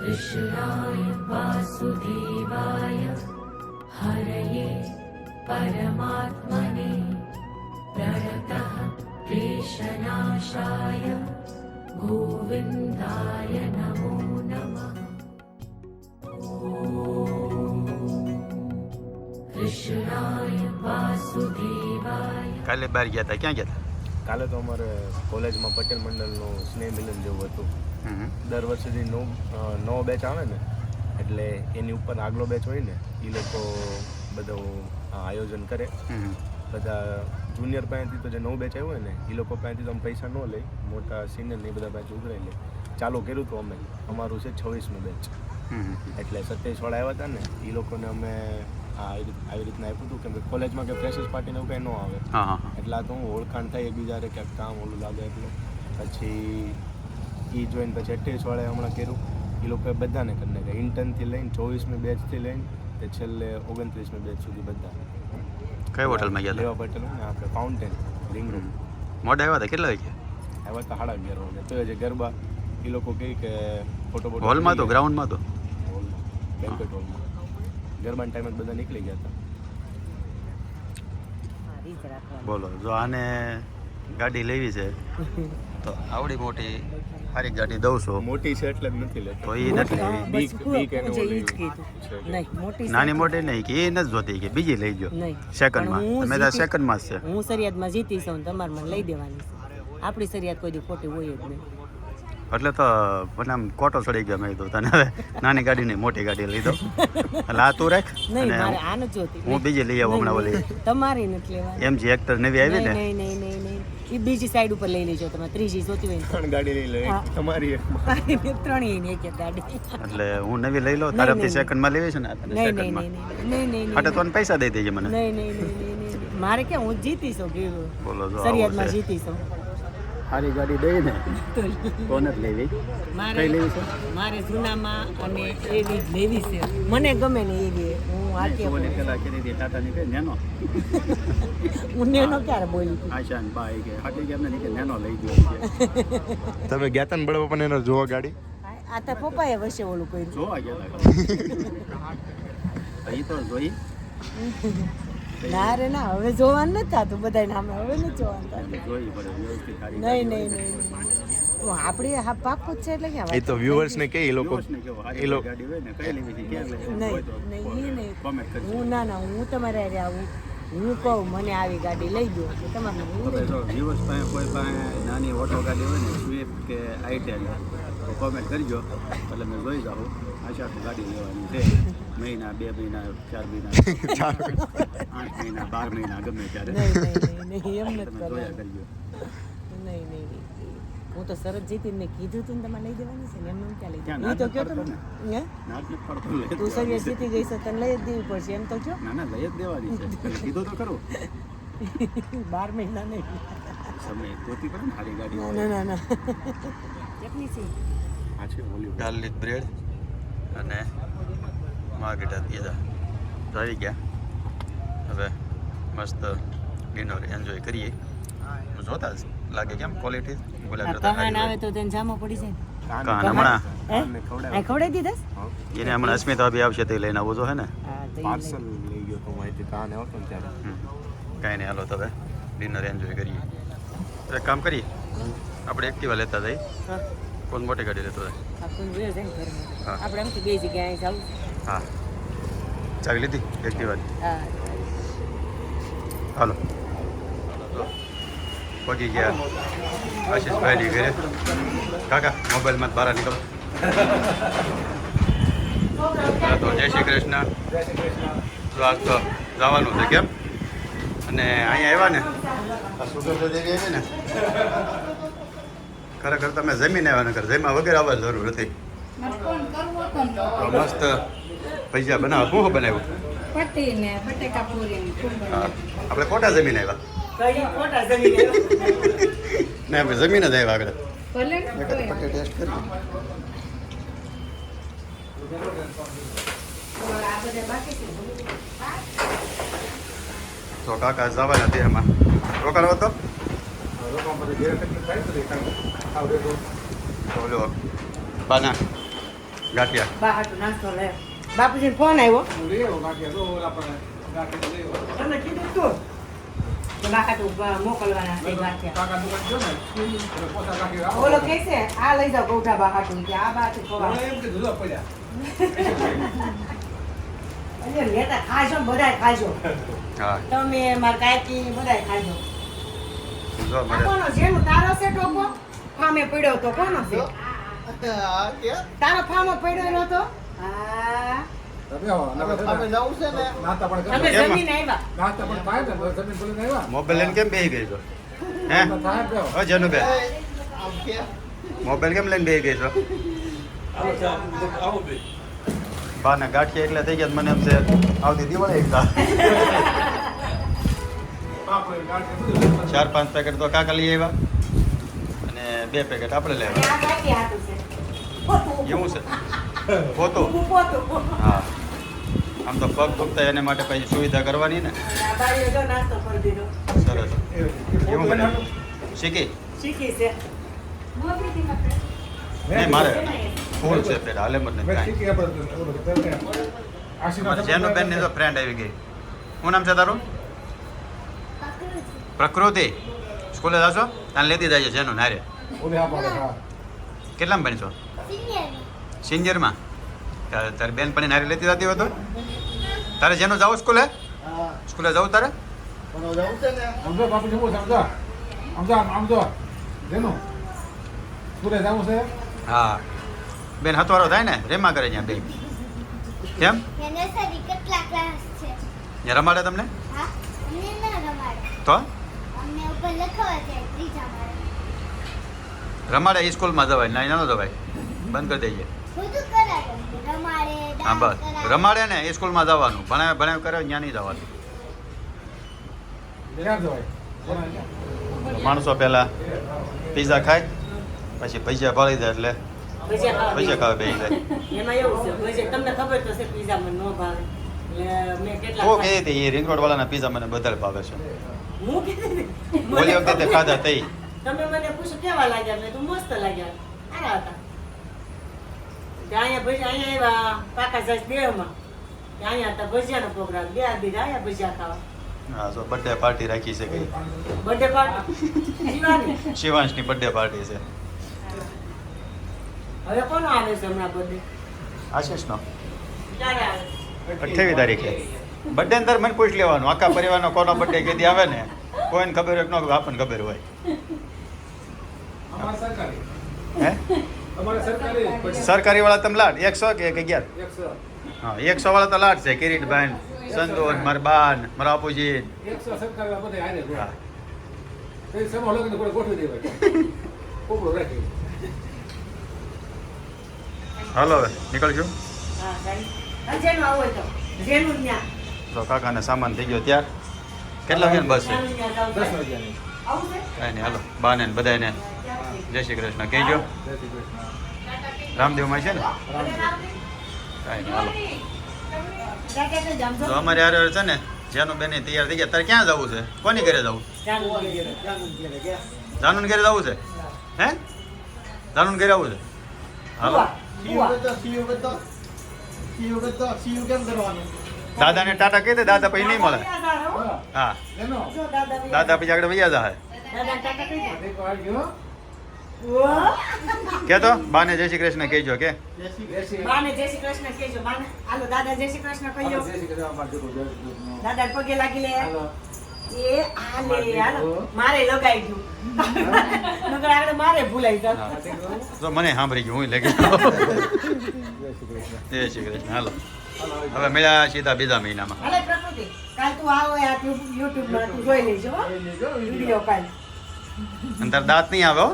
कृष्णाय वासुदेवाय हरये परमात्मने प्रणतः क्लेशनाशाय गोविन्दाय नमो नमः कृष्णाय वासुदेवाय કાલે બહાર ગયા હતા ક્યાં ગયા કાલે તો અમારે કોલેજમાં પટેલ મંડળનું સ્નેહ મિલન જેવું હતું. દર વર્ષેથી નવ નવો બેચ આવે ને એટલે એની ઉપર આગલો બેચ હોય ને એ લોકો બધું આયોજન કરે. બધા જુનિયર પાસેથી તો જે નવું બેચ આવ્યું હોય ને એ લોકો પાસેથી તો અમે પૈસા ન લઈ મોટા સિનિયર ને એ બધા બેચ ઉઘરાઈ લે. ચાલુ કર્યું હતું અમે. અમારું છે છવ્વીસનું બેચ એટલે સત્યાવીસ વાળા આવ્યા હતા ને એ લોકોને અમે આવી આવી રીતના આપ્યું હતું કેમ કે કોલેજમાં કે ફ્રેશર્સ પાર્ટીને એવું કંઈ ન આવે. એટલે આ તો હું ઓળખાણ થાય એકબીજા હારે ક્યાંક કામ ઓલું લાગે એટલે. પછી એ જોઈને પછી અઠ્યાવીસ વાળાએ હમણાં કર્યું. એ લોકોએ બધાને કરી નાખ્યા. ઇન્ટર્નથી લઈને ચોવીસમી બેચથી લઈને તે છેલ્લે ઓગણત્રીસમી બેચ સુધી બધા. કઈ હોટલમાં ગયા લેવા પટેલ ને આપણે ફાઉન્ટેન રિંગ રૂમ મોઢા આવ્યા હતા? કેટલા વાગ્યા? આવ્યા હતા સાડા અગિયાર વાગે. તો જે ગરબા એ લોકો કહે કે ફોટો ફોટો હોલમાં તો? ગ્રાઉન્ડમાં તો? બેન્કેટ હોલમાં ગરબાના ટાઈમે બધા નીકળી ગયા હતા. બોલો જો આને ગાડી લેવી છે તો આવડી મોટી સારી ગાડી દઉં છું. મોટી છે એટલે નથી લેતો. તો એ નથી લેવી. જે જ નાની મોટી નહીં કે એ નથી જોતી કે બીજી લઈ ગયો નહીં. સેકન્ડમાં તમે તો સેકન્ડમાં જ છે. હું સરિયાદમાં જીતી છું તમારે મને લઈ દેવાની આપણી સરિયાદ કોઈ દી ખોટી હોય જ નહીં. એટલે તો મને આમ કોટો ચડી ગયો મેં કીધું તને હવે નાની ગાડી નહીં મોટી ગાડી લઈ દો એટલે આ તું રાખ અને મારે આ નથી જોતી હું બીજી લઈ આવું હમણાં ઓલી તમારી નથી લેવાની એમ જે એક્ટર નવી આવી ને નહીં નહીં નહીં નહીં એ બીજી સાઈડ ઉપર લઈ લેજો તમે ત્રીજી જોતી હોય ત્રણ ગાડી લઈ લે તમારી એક ત્રણેય ને એક ગાડી એટલે હું નવી લઈ લઉં તારાથી. સેકન્ડમાં લેવી છે ને તને નહીં નહીં સેકન્ડમાં નહીં નહીં નહીં નહીં તને પૈસા દઈ દેજે મને નહીં નહીં નહીં મારે કે હું જીતી છું બોલો સરિયાદમાં જીતી છું સારી ગાડી દઈ ને કોને જ. લેવી. મારે લેવી છે? મારે જૂનામાં અને એવી જ લેવી છે. મને ગમે ને એવી. હું આટલી બોલે. પેલા કરી ટાટા ની કે નેનો? હું નેનો ક્યારે બોલી? આશાન ભાઈ કે હાટી ગયા ને કે નેનો લઈ ગયો તમે ગયા હતા ને બળવા પણ એનો જોવા ગાડી? આ તો પપ્પાએ વસે ઓલું કર્યું. જોવા ગયા હતા એ તો જોઈ. ના રે ના હવે જોવાનું નથી થતું બધા નામે હવે નથી જોવાનું નહીં નહીં નહીં આપણી હા પાકું જ છે એટલે ક્યાં એ તો વ્યુઅર્સ ને કે એ લોકો એ લોકો ગાડી હોય ને કઈ લેવી છે ક્યાં લેવી હોય નહીં નહીં. એ નહીં હું ના ના હું તમારે હારે આવું. હું કહું મને આવી ગાડી લઈ દો. તમારે viewers પાસે કોઈ પાસે નાની ઓટો ગાડી હોય ને સ્વિફ્ટ કે આઈટેલ તો કોમેન્ટ કરજો. એટલે મેં જોઈ જાઉં. આશા તો ગાડી લેવાની છે. મહિના બે મહિના ચાર મહિના. આઠ મહિના બાર મહિના ગમે ત્યારે. નહીં હું તો સરસ ને કીધું તું તમારે લઈ જવાનું છે ને એમ એમ ક્યાં લઈ જવાનું? તો કયો તમે? તું દેવાની જીતી ગઈ છે તને લઈ જ દેવી પડશે એમ તો કયો? ના ના લઈ જ દેવાની છે. કીધું તો ખરું. બાર મહિના નહીં. સમય ગોતી પડે ને સારી ગાડી ના ના ના ના. કેટલી છે. આ છે ઓલી ગાર્લિક બ્રેડ અને માર્કેટા પીઝા તો આવી ગયા હવે મસ્ત ડિનર એન્જોય કરીએ જોતા જ લાગે કેમ ક્વોલિટી બોલા આ કરતા કહાન આવે સારી તો તેને જામો પડી જાય કાન કાન હમણાં હે કાનને ખવડાવે. આ ખવડાવી દીધા હા. હોય. એને હમણાં અસ્મિતા બી આવશે તે લઈને આવવું જો હે ને હા તો ઈ પાર્સલ લઈ ગયો તો માહિતી કાન આવતો ને ત્યારે હમ. કાંઈ નહીં હાલો તો હવે ડિનર એન્જોય કરીએ તો એક કામ કરીએ આપણે એક્ટિવા લેતા જઈએ હા કોણ મોટી ગાડી લેતો જાય આખું વયો જાય ને ઘરમાં હા. આપણે એમથી બે જગ્યાએ જવું હા. ચાવી લીધી? એક્ટિવાની વાત હાલો. પગી ગયા. આશીષભાઈની ઘરે. કાકા મોબાઈલમાં બહાર નીકળો. હા, તો જય શ્રી કૃષ્ણ. તો આજ તો જવાનું છે કેમ? અને અહીંયા આવ્યા ને? આ સુગંધો દેવી આવી ને? ખરેખર તમે જમીન આવ્યા નગર જમ્યા વગેરે આવવાની જરૂર નથી તો મસ્ત પૈસા બનાવો? શું બનાવ્યું? ખૂબ હા. આપણે કોટા જમીન આવ્યા. કઈ ખોટા ને આપણે જમીન જ આવ્યા આગળ. તો કાકા જવાના તે એમાં. રોકાણો હતો તો? બાના ગાંઠિયા. બાપુજીને ફોન આવ્યો. તમે કીધું તું. મોકલવાના ઓલો કે છે આ લઈ જાઓ ગૌઠા બા હાટુ કે આ બા હાટુ લેતા ખાજો ને બધાય ખાજો. તમે માર કાકી બધાય ખાજો. કોનો જેનું તારો છે ટોપો? ફામે પડ્યો તો કોનો છે? તારો ફામો પડ્યો હતો મોબાઈલ લઈને કેમ બે ગઈ છો? હે ઓ જનુબેન મોબાઈલ કેમ લઈને બેહી ગઈ છો? બાને ગાંઠિયા એટલે થઈ ગયા મને એમ છે આવતી દિવાળી એકતા ચાર પાંચ પેકેટ તો કાકા લઈ આવ્યા. અને બે પેકેટ આપણે લેવા. એવું છે. પોતું હા. આમ તો પગ દુખતા એને માટે પછી સુવિધા કરવાની ને? સરસ. એવું બને શીખી? શીખી છે. નહીં મારે ફૂલ છે પેલા હાલે મને કાંઈ. જેનું બેનની તો ફ્રેન્ડ આવી ગઈ. શું નામ છે તારું? પ્રકૃતિ. સ્કૂલે જાશો? તને લેતી જાય છે જેનું નારે કેટલામાં ભણશો? સિનિયરમાં? તારે તારી બેન પણ નારી લેતી જતી હતો તારે જેનો જાવ સ્કૂલે? સ્કૂલે જવું તારે? હા બેન હતવારો થાય ને? રેમા કરે ત્યાં બેન. કેમ? રમાડે તમને? હા અમને ના રમાડે. તો? અમને ઉપર લખવા છે ત્રીજા માળે. રમાડે એ સ્કૂલમાં જવાય ના ન જવાય. બંધ કરી દઈએ હા બસ. રમાડે ને એ સ્કૂલમાં જવાનું. ભણાવે ભણાવે કરે ત્યાં નહીં જવાનું. માણસો પહેલા પીઝા ખાય પછી પૈસા ભળી જાય એટલે પૈસા ખાવે બે જાય. એમાં એવું છે તમને ખબર તો છે પીઝા મને ન ભાવે. એટલે મેં કેટલા કો કહે તે એ રિંગ રોડ વાળાના પીઝા મને બધા ભાવે છે. હું ને. વખતે તે ખાધા તઈ. તમે મને પૂછો કેવા લાગ્યા? મેં તો મસ્ત લાગ્યા. સારા હતા. તે અહીંયા ભજીયા અહીંયા આવ્યા કાકા સાહેબ દેહમાં. અહીંયા હતા ભજીયાનો પ્રોગ્રામ. બે દી આવ્યા ભજીયા ખાવા. હા જો બર્થડે પાર્ટી રાખી છે કઈ? બર્થડે પાર્ટી શિવાંશની બર્થડે પાર્ટી છે. હવે કોનો આવે છે હમણાં બર્થડે આશીષનો. અઠ્યાવીસ તારીખે. બર્થડે અંદર મને પૂછ લેવાનું. આખા પરિવારનો કોનો બર્થડે કેદી આવે ને કોઈને ખબર હોય કે ન આપણને ખબર હોય. હે? સરકારી વાળા તમે લાડ એકસો કે એક અગિયાર? હા એકસો વાળા તો લાડ છે કિરીટભાઈ સંતોષ મારા બાન મારા બાપુજી. હા. હાલો હવે નીકળશું તો. કાકાને સામાન થઈ ગયો ત્યાર. કેટલા વાગ્યા બસ કાંઈ નહીં હાલો બાને ને બધાને જય શ્રી કૃષ્ણ. કહેજો. રામદેવમાં છે ને? કાંઈ હાલો. તો અમારે હારે છે ને, જેનું બેને તૈયાર થઈ ગયા. તારે ક્યાં જવું છે? કોની ઘરે જવું? જાનુન ઘરે જવું છે? હે? જાનુન ઘરે આવવું છે? હાલો. દાદા ને ટાટા કહી દે, દાદા પછી નહીં મળે. હા. દાદા દાદા પછી આગળ વૈયા જાય કે તો? બાને જય શ્રી કૃષ્ણ કહેજો કે? બાને જય શ્રી કૃષ્ણ કહેજો. બાને હાલો દાદા જય શ્રી કૃષ્ણ કહ્યો દાદા પગે લાગી લે. એ હાલે. હાલો મારે લગાઈ ગયું નકર આગળ મારે ભૂલાઈ હા. તો મને સાંભળી ગયું હું લઈ ગયો જય શ્રી કૃષ્ણ. હાલો. હવે મળ્યા સીધા બીજા મહિનામાં. હાલે પ્રકૃતિ. કાલ તું આવો આ યુટ્યુબમાં તું જોઈ લેજો હો. વીડિયો. કાલ. અને તાર દાંત નહીં આવે હો.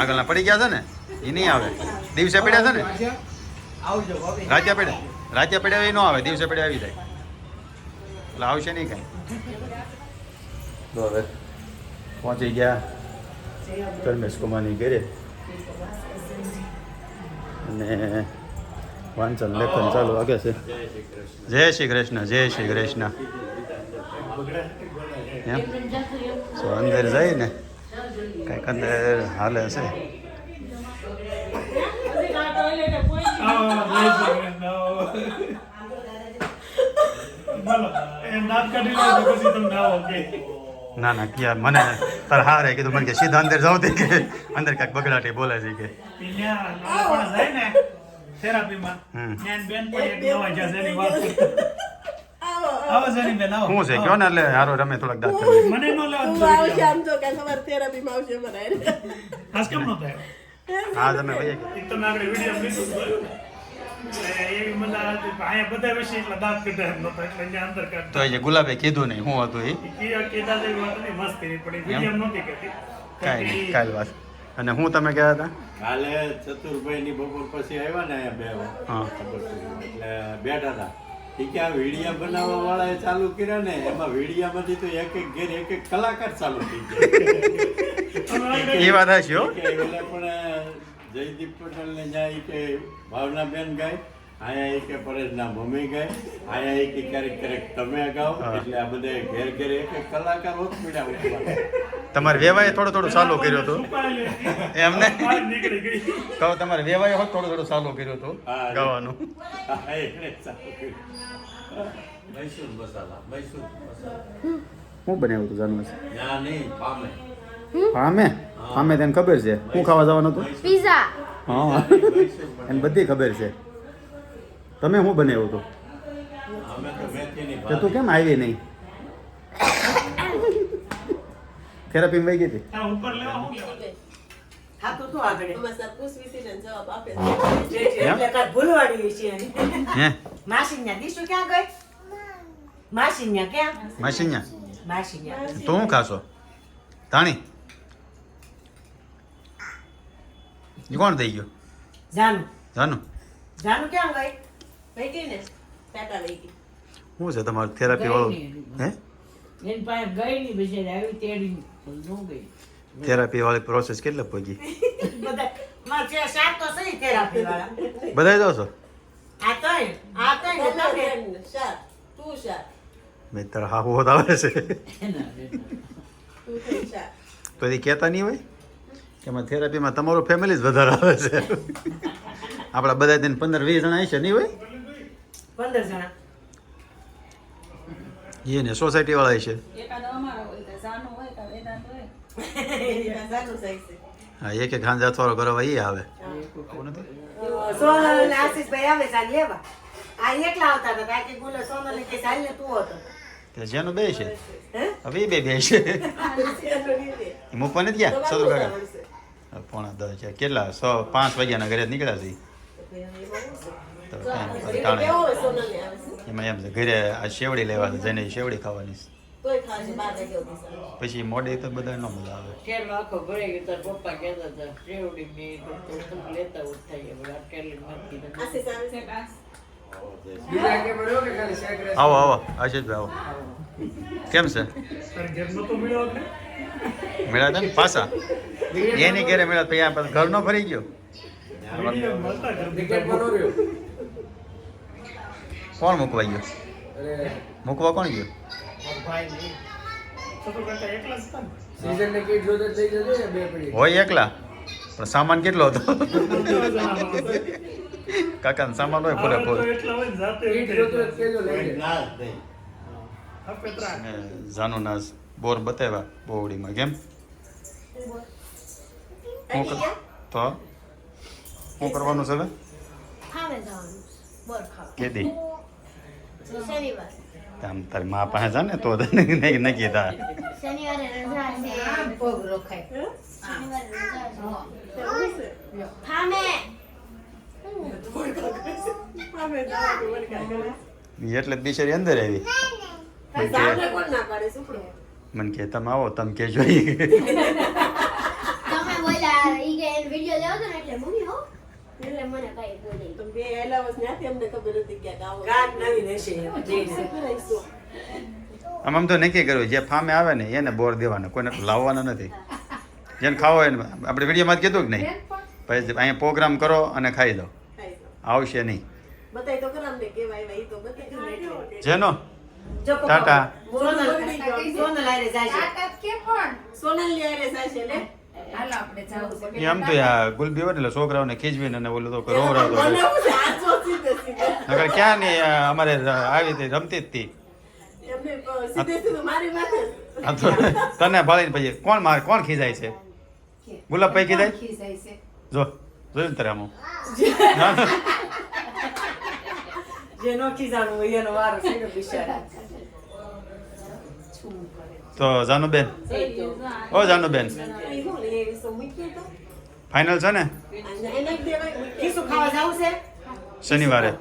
આગળના પડી ગયા છે ને, એ નહીં આવે. દિવસે પડ્યા છે ને? રાત્યા પડ્યા. રાત્યા પડ્યા એ ન આવે, દિવસે પડ્યા આવી જાય. એટલે આવશે નહીં કાંઈ. હવે પહોંચી ગયા ધર્મેશ કુમારની ઘરે. અને વાંચન, લેખન ચાલુ વાગે છે. જય શ્રી કૃષ્ણ, જય શ્રી કૃષ્ણ. એમ? અંદર જાય ને કંઈક અંદર હાલે છે ના ના યાર મને તાર હારે કીધું મને કે સીધા અંદર જાવ તે કે અંદર કાંઈક બગડાટી બોલે છે કે થેરાપીમાં હમ. બેન પણ એક નવા જશે વાત. આવો જરી બેન આવો. શું છે કયો ને એટલે હારો રમે થોડાક દાંત કરી મને નો લેવા તું આવશે આમ તો. કે સવારે થેરાપીમાં આવશે અમારે આજ કેમ નો થાય? હા તમે ભાઈ. એક તો વીડિયો એ ગુલાબે કીધું નહીં હું હતું એ કાલ વાત. અને હું તમે ગયા હતા? કાલે ચતુરભાઈ ની બપોર પછી આવ્યા ને બે હા. એટલે બેઠા હતા. ઈ કે આ વીડિયા બનાવવા વાળાએ ચાલુ કર્યા ને એમાં વિડીયામાંથી તો એક એક ઘેર એક એક કલાકાર ચાલુ થઈ ગયા. એ વાત હશે પણ જયદીપ પટેલ ને જાય કે ભાવનાબેન ગાય. આયા એક કે પરેશના મમ્મી ગઈ અહીંયા એક કે ક્યારેક ક્યારેક તમે ગાઓ એટલે આ બધા ઘેર ઘેર એક એક કલાકાર હોત પીડા તમારે વેવાએ થોડો થોડો ચાલુ કર્યો હતો. એમને કહો તમારે વેવાએ હોત થોડો થોડો ચાલુ કર્યો હતો હા. ગાવાનું. હા. મૈસૂર મસાલા મૈસૂર મસાલા. શું બનાવ્યું હતું જાનવર? ના નહીં પામે. પામે? પામે તને ખબર છે? શું ખાવા જવાનું હતું? પીઝા હા. એને બધી ખબર છે. તમે શું બનાવ્યું હતો તો તું કેમ આવી નહીં? થેરાપી વહી ગઈ હતી? તો. હે? ખાશો? ધાણી? કોણ થઈ ગયો? જાનુ. જાનુ? જાનુ ક્યાં ગઈ? વહી ગઈ ને? ટાટા વહી ગઈ. શું છે તમારું થેરાપી વાળું? હે? એની પાસે ગઈ નહીં બિચારી આવી તેડી ગઈ? થેરાપી વાળી પ્રોસેસ કેટલા પહોંચી બધા મારે છે સાત તો સહી થેરાપી વાળા. બધાય દો છો? મેં તારા હા હોત આવે છે તો એ કહેતા નહીં હોય કે એમાં થેરાપીમાં તમારું ફેમિલી જ વધારે આવે છે. આપણા બધા દિન પંદર વીસ જણા છે નહીં હોય? પંદર જણા. એ ને સોસાયટી વાળા છે. હા એક એક હાંજે થોડો કરવા એ આવે. સોનલ આશીષભાઈ આવે આ લેવા આ એકલા આવતા હતા કાંઈ બોલે સોનલ કે ચાલ ને તું હતો. જેનું બે છે? હવે બે બે છે. મૂકવા નથી ગયા? સદુ કાકા. પોણા દસ છે. કેટલા? સો પાંચ વાગ્યાના ઘરે જ નીકળ્યા છે. તો આવે છે? એમાં એમ છે ઘરે આ શેવડી લેવા છે જેને શેવડી ખાવાની છે. પછી મોડે તો બધા ન મજા આવે. આવે? આવો આવો આશીષભાઈ આવો. કેમ છે? મેળા ને પાછા? એની ઘરે મેળા ઘર નો ફરી ગયો? કોણ મૂકવા ગયો? મૂકવા કોણ ગયો? છોકરો કાકા એકલા જ હતા ને? હોય એકલા? પણ સામાન કેટલો હતો? કાકા ને કાકાનો સામાન હોય ભૂલે તો પૂરેપૂરો એટલા હોય ને જાતે ઉઠે. કોઈ ના જ નહીં આ પેતરા. અને જાનુના બોર બતાવ્યા બોવડીમાં કેમ? હું તો? શું કરવાનું છે હવે? ખાવે જવાનું બોર ખાવા કેદી શનિવાર આમ તારી મા પાસે જા ને તો તને નહીં નક્કી થાય શનિવારે રજા છે. આમ રોખાય શનિવારે રજા છે? છે? થામે અમે જવાનું વળગા કરે. ઈ એટલે બિચારી અંદર આવી. મને કે સામને કોણ ના પાડે સુપડો? મને કે તમે આવો તમે કેજો ઈ. તમે બોલ્યા ઈ કે વિડિયો લેવો તો એટલે મમ્મી હો. એટલે મને કઈ બોલી તો બે અમને ખબર હતી કે ગાંઠ નવી. કરાઈશું. આમ આમ તો નક્કી કર્યું જે ફામે આવે ને એને બોર દેવાનો કોઈને લાવવાનો નથી. જેને ખાવો એને આપણે વિડીયોમાં જ કીધું કે નહીં? પછી અહીંયા પ્રોગ્રામ કરો અને ખાઈ દો આવશે નહીં. જેનો? ટાટા. સોનલ સોનલ સોનલ હાલો આપણે જાવું છે. એ તો આ ગુલબી એટલે છોકરાઓને ખીજવીને અને ઓલું તો સીધે સીધે. નકર ક્યાં ને અમારે આવી હતી રમતી જ હતી એમને અ, સીધે સીધું મારી માથે. જ. આ તો તને ભાળીને પછી કોણ મારે કોણ ખીજાય છે? ગુલાબ ભાઈ ખીજાય? જો જોયું ને તારે આમ? જેનો ખીજાણું એનો વારો છે બિચારા તો જાનુબેન ઓ જાનુબેન? ફાઇનલ છે ને શનિવારે?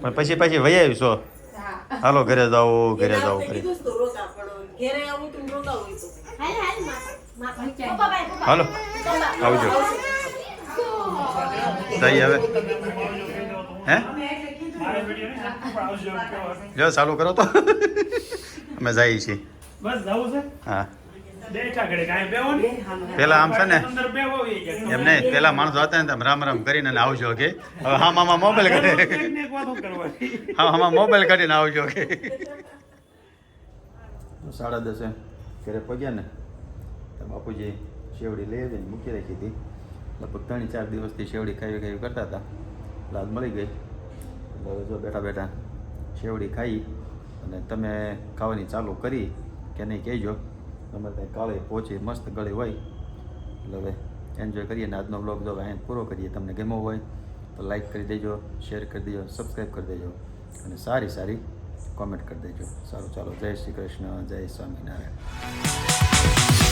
પણ પછી પછી વહી આવી છો હાલો, ઘરે જાઓ ઘરે જાઓ કરી. હાલ, આવજો જઈએ હવે હે જો ચાલુ કરો તો. અમે જઈએ છીએ. બસ જવું છે? હા. બેઠા ઘડે કાંઈ બેહો ને પેલા આમ છે ને એમ નહીં પેલા માણસો હતા ને તેમ રામ રામ કરીને અને આવજો કે હવે હા મામા મોબાઈલ કરે. હા આમાં મોબાઈલ કાઢીને આવજો કે સાડા દસે ઘરે પગ્યા ને તો બાપુજી શેવડી લઈ આવીને મૂકી રાખી હતી. લગભગ ત્રણ ચાર દિવસથી શેવડી ખાવી ખાવી કરતા હતા. એટલે મળી ગઈ. એટલે હવે જો બેઠા બેઠા શેવડી ખાઈ અને તમે ખાવાની ચાલુ કરી કે નહીં કહેજો. તમે ત્યાં કાળે પહોંચી મસ્ત ગળે હોય. એટલે હવે એન્જોય કરીએ અને આજનો બ્લોગ જો અહીં પૂરો કરીએ, તમને ગેમો હોય તો લાઈક કરી દેજો શેર કરી દેજો સબસ્ક્રાઈબ કરી દેજો અને સારી સારી કોમેન્ટ કરી દેજો. સારું, ચાલો, જય શ્રી કૃષ્ણ, જય સ્વામિનારાયણ.